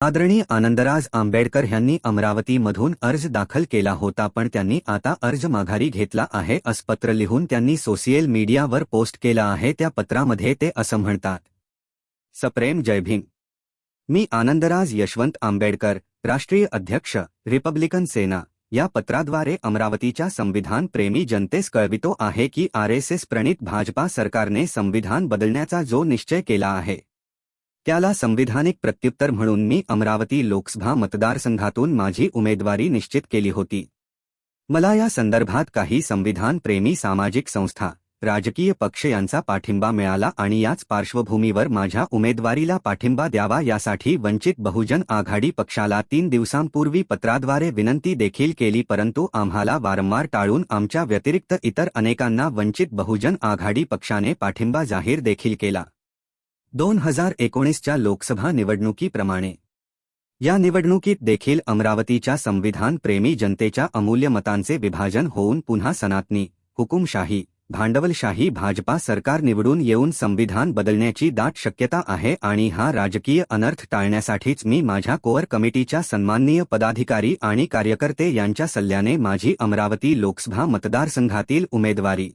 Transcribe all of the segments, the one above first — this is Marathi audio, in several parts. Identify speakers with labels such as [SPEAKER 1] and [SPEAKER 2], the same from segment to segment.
[SPEAKER 1] आदरणीय आनंदराज आंबेडकर यांनी अमरावतीमधून अर्ज दाखल केला होता पण त्यांनी आता अर्ज माघारी घेतला आहे असं पत्र लिहून त्यांनी सोशल मीडियावर पोस्ट केला आहे त्या पत्रामध्ये ते असं म्हणतात. सप्रेम जयभीम मी आनंदराज यशवंत आंबेडकर राष्ट्रीय अध्यक्ष रिपब्लिकन सेना या पत्राद्वारे अमरावतीच्या संविधान प्रेमी जनतेस कळवितो आहे की आरएसएस प्रणित भाजपा सरकारने संविधान बदलण्याचा जो निश्चय केला आहे. त्याला संविधानिक प्रत्युत्तर म्हणून मी अमरावती लोकसभा मतदारसंघातून माझी उमेदवारी निश्चित केली होती. मला या संदर्भात काही संविधान प्रेमी सामाजिक संस्था राजकीय पक्ष यांचा पाठिंबा मिळाला आणि याच पार्श्वभूमीवर माझ्या उमेदवारीला पाठिंबा द्यावा यासाठी वंचित बहुजन आघाडी पक्षाला तीन दिवसांपूर्वी पत्राद्वारे विनंती देखील केली परंतु आम्हाला वारंवार टाळून आमच्या व्यतिरिक्त इतर अनेकांना वंचित बहुजन आघाडी पक्षाने पाठिंबा जाहीर देखील केला. दोन हजार एकोणीसच्या लोकसभा निवडणुकीप्रमाणे. या निवडणुकीत देखील अमरावतीच्या संविधान प्रेमी जनतेच्या अमूल्य मतांचे विभाजन होऊन पुन्हा सनातनी हुकुमशाही भांडवलशाही भाजपा सरकार निवडून येऊन संविधान बदलण्याची दाट शक्यता आहे आणि हा राजकीय अनर्थ टाळण्यासाठीच मी माझ्या कोअर कमिटीच्या सन्माननीय पदाधिकारी आणि कार्यकर्ते यांच्या सल्ल्याने माझी अमरावती लोकसभा मतदारसंघातील उमेदवारी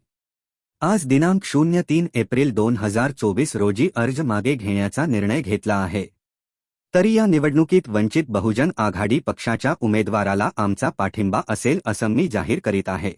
[SPEAKER 1] आज दिनांक शून्य तीन एप्रिल दोन हजार चोवीस रोजी अर्ज मागे घेण्याचा निर्णय घेतला आहे. तरी या निवडणुकीत वंचित बहुजन आघाडी पक्षाच्या उमेदवाराला आमचा पाठिंबा असेल असं मी जाहीर करीत आहे.